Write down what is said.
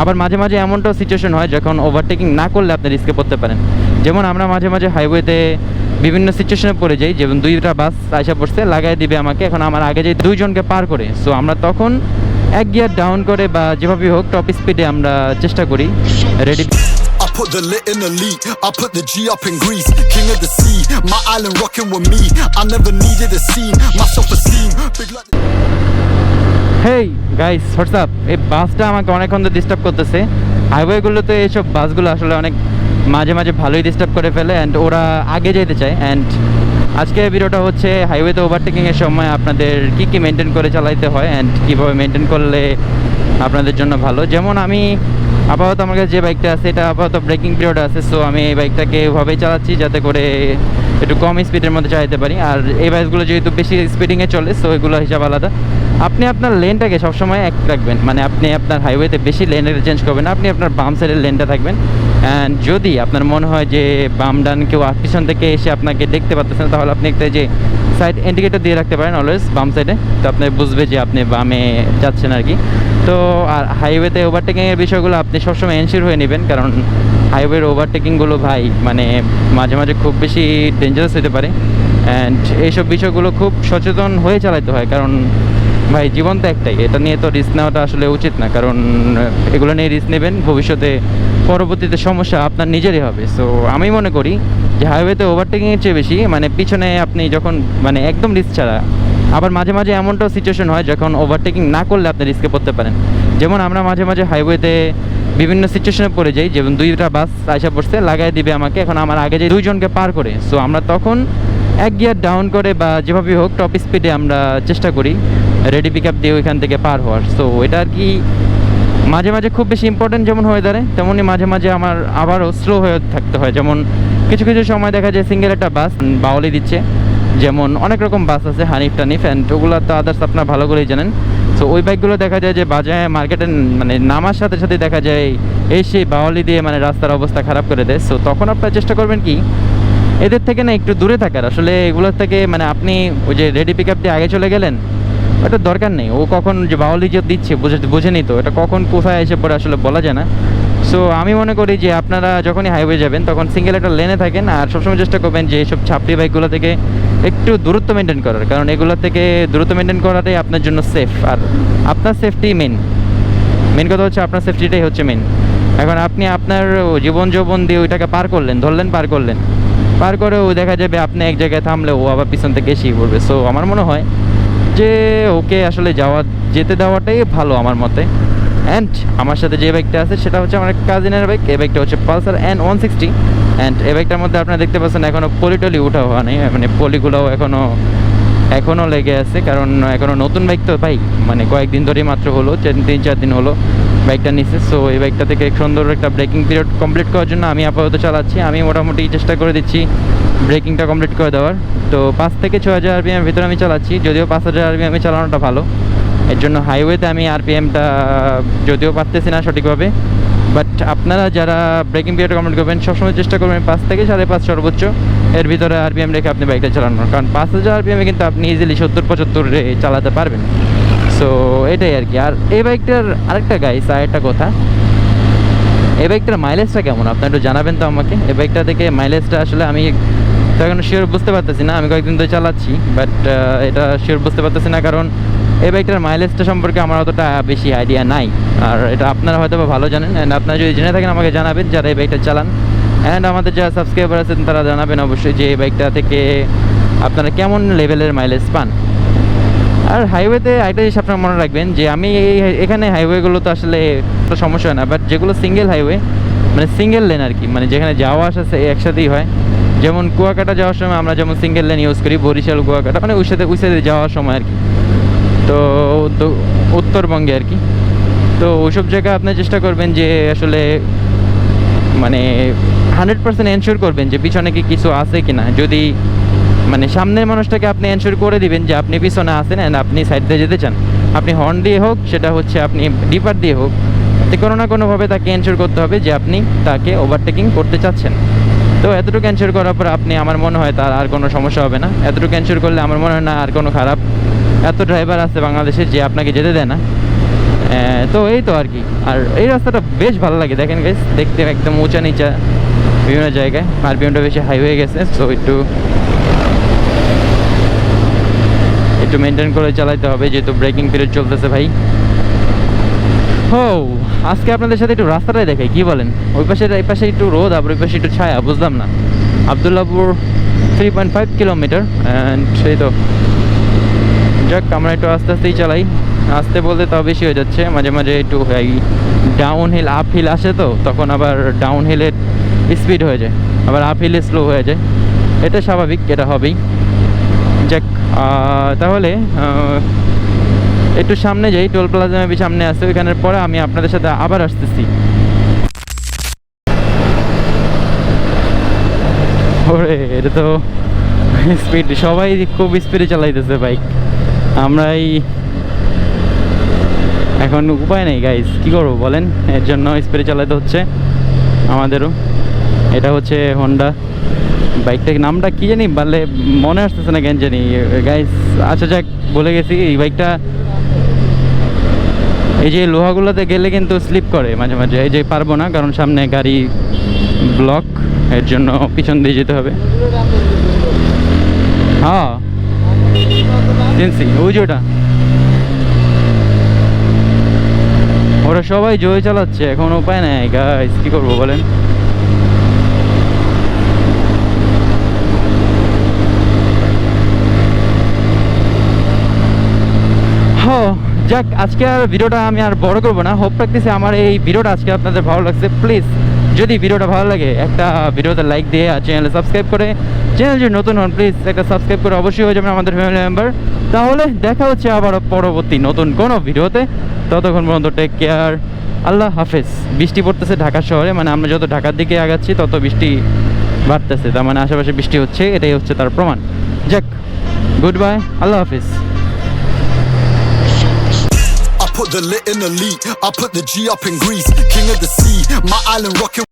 আবার মাঝে মাঝে এমনটাও সিচুয়েশন হয় যখন ওভারটেকিং না করলে আপনি রিস্কে পড়তে পারেন যেমন আমরা মাঝে মাঝে হাইওয়েতে বিভিন্ন সিচুয়েশনে পড়ে যাই, যেমন দুইটা বাস আইসা পড়ছে, লাগাই দিবে আমাকে, এখন আমার আগে যে দুইজনকে পার করে সো আমরা তখন এক গিয়ার ডাউন করে বা যেভাবেই হোক টপ স্পিডে আমরা চেষ্টা করি ready put the lit in elite. I put the G up in Greece. King of the sea. My island rocking with me. I never needed a scene. My self esteem. Big like. Hey guys WhatsApp এই বাসটা আমাকে অনেকক্ষণ ধরে disturb করতেছে। হাইওয়েগুলোতে এইসব বাসগুলো আসলে অনেক মাঝে মাঝে ভালোই ডিস্টার্ব করে ফেলে অ্যান্ড ওরা আগে যেতে চায় অ্যান্ড আজকে ভিডিওটা হচ্ছে হাইওয়েতে ওভারটেকিংয়ের সময় আপনাদের কি কি মেনটেন করে চালাইতে হয় অ্যান্ড কীভাবে মেনটেন করলে আপনাদের জন্য ভালো। যেমন আমি আপাতত আমার কাছে যে বাইকটা আছে, এটা আপাতত ব্রেকিং পিরিয়ড আছে সো আমি এই বাইকটাকে ওভাবেই চালাচ্ছি যাতে করে একটু কম স্পিডের মধ্যে চালাতে পারি। আর এই বাইকগুলো যেহেতু বেশি স্পিডিংয়ে চলে সো এগুলো হিসাব আলাদা। আপনি আপনার লেনটাকে সবসময় এক রাখবেন। মানে আপনি আপনার হাইওয়েতে বেশি লেন চেঞ্জ করবেন আপনি আপনার বাম সাইডের লেনটা থাকবেন। অ্যান্ড যদি আপনার মনে হয় যে বাম ডান কেউ পিছন থেকে এসে আপনাকে দেখতে পাচ্ছেন তাহলে আপনি একটা যে সাইড ইন্ডিকেটর দিয়ে রাখতে পারেন অলওয়েজ বাম সাইডে তো আপনি বুঝবে যে আপনি বামে যাচ্ছেন আর কি। তো আর হাইওয়েতে ওভারটেকিংয়ের বিষয়গুলো আপনি সবসময় এনশিওর হয়ে নেবেন, কারণ হাইওয়ের ওভারটেকিংগুলো ভাই মানে মাঝে মাঝে খুব বেশি ডেঞ্জারাস হতে পারে। অ্যান্ড এইসব বিষয়গুলো খুব সচেতন হয়ে চালাতে হয়, কারণ ভাই জীবন তো একটাই, এটা নিয়ে তো রিস্ক নেওয়াটা আসলে উচিত না। কারণ এগুলো নিয়ে রিস্ক নেবেন, ভবিষ্যতে পরবর্তীতে সমস্যা আপনার নিজেরই হবে। সো আমি মনে করি যে হাইওয়েতে ওভারটেকিংয়ের চেয়ে বেশি মানে পিছনে আপনি যখন মানে একদম রিস্ক ছাড়া, আবার মাঝে মাঝে এমনটাও সিচুয়েশন হয় যখন ওভারটেকিং না করলে আপনি রিস্কে পড়তে পারেন। যেমন আমরা মাঝে মাঝে হাইওয়েতে বিভিন্ন সিচুয়েশনে পড়ে যাই যেমন দুইটা বাস আইসা পড়ছে, লাগাই দিবে আমাকে। এখন আমার আগে যে দুইজনকে পার করে। সো আমরা তখন এক গিয়ার ডাউন করে বা যেভাবেই হোক টপ স্পিডে আমরা চেষ্টা করি রেডি পিক আপ দিয়ে ওইখান থেকে পার হওয়ার। সো এটা আর কি মাঝে মাঝে খুব বেশি ইম্পর্টেন্ট যেমন হয়ে দাঁড়ায় তেমনই মাঝে মাঝে আমার আবারও স্লো হয়ে থাকতে হয়। যেমন কিছু কিছু সময় দেখা যায় সিঙ্গেল একটা বাস বাউলি দিচ্ছে। যেমন অনেক রকম বাস আছে হানিফ টানিফ অ্যান্ড ওগুলো তো আদার্স আপনারা ভালো করেই জানেন। সো ওই বাইকগুলো দেখা যায় যে বাজারে মার্কেটে মানে নামার সাথে সাথে দেখা যায় এসে বাওয়ালি দিয়ে মানে রাস্তার অবস্থা খারাপ করে দেয়। সো তখন আপনারা চেষ্টা করবেন কি, এদের থেকে না একটু দূরে থাকার। আসলে এগুলোর থেকে মানে আপনি ওই যে রেডি পিক আপ দিয়ে আগে চলে গেলেন ওটা দরকার নেই। ও কখন যে বাউলি যে দিচ্ছে, বুঝে বুঝেনি তো। এটা কখন কোথায় এসে পড়ে আসলে বলা যায় না। সো আমি মনে করি যে আপনারা যখনই হাইওয়ে যাবেন, তখন সিঙ্গেল একটা লেনে থাকেন আর সবসময় চেষ্টা করবেন যে এইসব ছাপড়ি বাইকগুলো থেকে একটু দূরত্ব মেনটেন করার। কারণ এগুলো থেকে দূরত্ব মেনটেন করাটাই আপনার জন্য সেফ আর আপনার সেফটি মেন মেন কথা হচ্ছে আপনার সেফটিটাই হচ্ছে মেন এখন আপনি আপনার জীবন যৌবন দিয়ে ওইটাকে পার করলেন, ধরলেন, পার করলেন। পার করে ও দেখা যাবে আপনি এক জায়গায় থামলে ও আবার পিছন থেকে এসেই পড়বে। সো আমার মনে হয় যে ওকে আসলে যাওয়া, যেতে দেওয়াটাই ভালো আমার মতে। অ্যান্ড আমার সাথে যে বাইকটা আছে, সেটা হচ্ছে আমার কাজিনের বাইক এই বাইকটা হচ্ছে Pulsar N one sixty and এই বাইকটার মধ্যে আপনারা দেখতে পাচ্ছেন এখনও পলিটলি উঠা হওয়া নেই মানে পলিগুলোও এখনও এখনও লেগে আছে। কারণ এখনও নতুন বাইক তো ভাই মানে কয়েকদিন ধরেই মাত্র হলো, তিন চার দিন হলো বাইকটা নিচ্ছে সো এই বাইকটা থেকে সুন্দর একটা ব্রেকিং পিরিয়ড কমপ্লিট করার জন্য আমি আপাতত চালাচ্ছি। আমি মোটামুটি চেষ্টা করে দিচ্ছি ব্রেকিংটা কমপ্লিট করে দেওয়ার। তো পাঁচ থেকে ছ হাজার আরপিএমের ভিতরে আমি চালাচ্ছি, যদিও পাঁচ হাজার আরপিএমে চালানোটা ভালো। এর জন্য হাইওয়েতে আমি আরপিএমটা যদিও পারতেছি না সঠিকভাবে বাট আপনারা যারা ব্রেকিং পিরিয়ড কমপ্লিট করবেন, সবসময় চেষ্টা করবেন পাঁচ থেকে সাড়ে পাঁচ সর্বোচ্চ এর ভিতরে আরপিএম রেখে আপনি বাইকটা চালানোর, কারণ পাঁচ হাজার আরপিএমে কিন্তু আপনি ইজিলি সত্তর, পঁচাত্তর চালাতে পারবেন। সো এটাই আর কি। আর এই বাইকটার আরেকটা গাইস আরেকটা কথা, এই বাইকটার মাইলেজটা কেমন? আপনি একটু জানাবেন তো আমাকে। এই বাইকটা থেকে মাইলেজটা আসলে আমি এখন শিওর বুঝতে পারতেছি না, আমি কয়েকদিন ধরে চালাচ্ছি বাট এটা শিওর বুঝতে পারতেছি না, কারণ এই বাইকটার মাইলেজটা সম্পর্কে আমার অতটা বেশি আইডিয়া নাই। আর এটা আপনারা হয়তো ভালো জানেন অ্যান্ড আপনারা যদি জেনে থাকেন আমাকে জানাবেন যারা এই বাইকটা চালান। অ্যান্ড আমাদের যারা সাবস্ক্রাইবার আছেন, তারা জানাবেন অবশ্যই যে এই বাইকটা থেকে আপনারা কেমন লেভেলের মাইলেজ পান। আর হাইওয়েতে একটা জিনিস আপনারা মনে রাখবেন, যে আমি এই এখানে হাইওয়েগুলো তো আসলে সমস্যা হয় না বাট যেগুলো সিঙ্গেল হাইওয়ে মানে সিঙ্গেল লেন আর কি মানে যেখানে যাওয়া আসা একসাথেই হয় যেমন কুয়াকাটা যাওয়ার সময় আমরা যেমন সিঙ্গেল লেন ইউজ করি, বরিশাল, কুয়াকাটা মানে ওই সাথে যাওয়ার সময় আর কি। তো উত্তরবঙ্গে আর কি। তো ওইসব জায়গায় আপনি চেষ্টা করবেন যে আসলে মানে হান্ড্রেড পার্সেন্ট এনশোর করবেন যে পিছনে কি কিছু আছে কি না যদি মানে সামনের মানুষটাকে আপনি এনশোর করে দিবেন যে আপনি পিছনে আসেন অ্যান্ড আপনি সাইড দিয়ে যেতে চান। আপনি হর্ন দিয়ে হোক, সেটা হচ্ছে আপনি ডিপার দিয়ে হোক কোনো না কোনোভাবে তাকে এনশোর করতে হবে যে আপনি তাকে ওভারটেকিং করতে চাচ্ছেন। তো এতটুকু এনশোর করার পর আপনি, আমার মনে হয় তার আর কোনো সমস্যা হবে না। এতটুকু এনশোর করলে আমার মনে হয় না আর কোনো খারাপ। এত ড্রাইভার আছে বাংলাদেশে যে আপনাকে যেতে দেয় না। তো এই তো আর কি। আর এই রাস্তাটা বেশ ভালো লাগে, দেখেন গাইস দেখতে একদম উঁচা নিচা বিভিন্ন জায়গায়। আর বিভিন্নটা বেশি হাই হয়ে গেছে সো একটু একটু মেনটেন করে চালাইতে হবে, যেহেতু ব্রেকিং পিরিয়ড চলতেছে ভাই। হো, আজকে আপনাদের সাথে একটু রাস্তাটাই দেখাই, কি বলেন? ওই পাশে এই পাশে একটু রোদ আবার ওই পাশে একটু ছায়া, বুঝলাম না। Abdullahpur three point five kilometre and সেই তো। যাক, আমরা একটু আস্তে আস্তেই চালাই। আস্তে বলতে তাও বেশি হয়ে যাচ্ছে, মাঝে মাঝে একটু এই ডাউন হিল আপ হিল আসে তো, তখন আবার ডাউন হিলের স্পিড হয়ে যায়। আবার আপ হিলে স্লো হয়ে যায়। এটা স্বাভাবিক, এটা হবেই। যাক তাহলে একটু সামনে যাই, টোল প্লাজা মেবি সামনে আছে, ওইখানের পরে আমি আপনাদের সাথে আবার আসতেছি। ওরে, এটা তো স্পিড সবাই খুব স্পিডে চালাইতেছে বাইক আমরাই এখন উপায় নেই গাইস কি করব বলেন? এর জন্য স্পিডে চালাতে হচ্ছে আমাদেরও। এটা হচ্ছে হন্ডা বাইকটার নামটা কি জানি বললে মনে আসতেছে না কেন জানি। গাইস আচ্ছা যাক, বলে গেছি, এই বাইকটা এই যে লোহাগুলোতে গেলে কিন্তু স্লিপ করে মাঝে মাঝে। এই যে পারব না, কারণ সামনে গাড়ি ব্লক এর জন্য পিছন দিয়ে যেতে হবে। হ্যাঁ। চিনছি ওই যে ওটা। ওরা সবাই জয় চালাচ্ছে, এখন উপায় নেই। গাইস কি করব বলেন হ যাক, আজকে আর ভিডিওটা আমি আর বড় করব না। হোপ রাখতেছি আমার এই ভিডিওটা আজকে আপনাদের ভালো লাগছে। প্লিজ যদি ভিডিওটা ভালো লাগে, একটা ভিডিওতে লাইক দিয়ে আর চ্যানেলে সাবস্ক্রাইব করে চ্যানেল যদি নতুন হন প্লিজ একটা সাবস্ক্রাইব করে অবশ্যই হয়ে যাবেন আমাদের ফ্যামিলি মেম্বার তাহলে দেখা হচ্ছে আবার পরবর্তী নতুন কোনো ভিডিওতে। ততক্ষণ পর্যন্ত টেক কেয়ার আল্লাহ হাফেজ। বৃষ্টি পড়তেছে ঢাকা শহরে মানে আমরা যত ঢাকার দিকে আগাচ্ছি, তত বৃষ্টি বাড়তেছে। তার মানে আশেপাশে বৃষ্টি হচ্ছে, এটাই হচ্ছে তার প্রমাণ। যাক গুড বাই আল্লাহ হাফিজ। The lit in lead. I put the G up in Greece. King of the sea. My island rocking.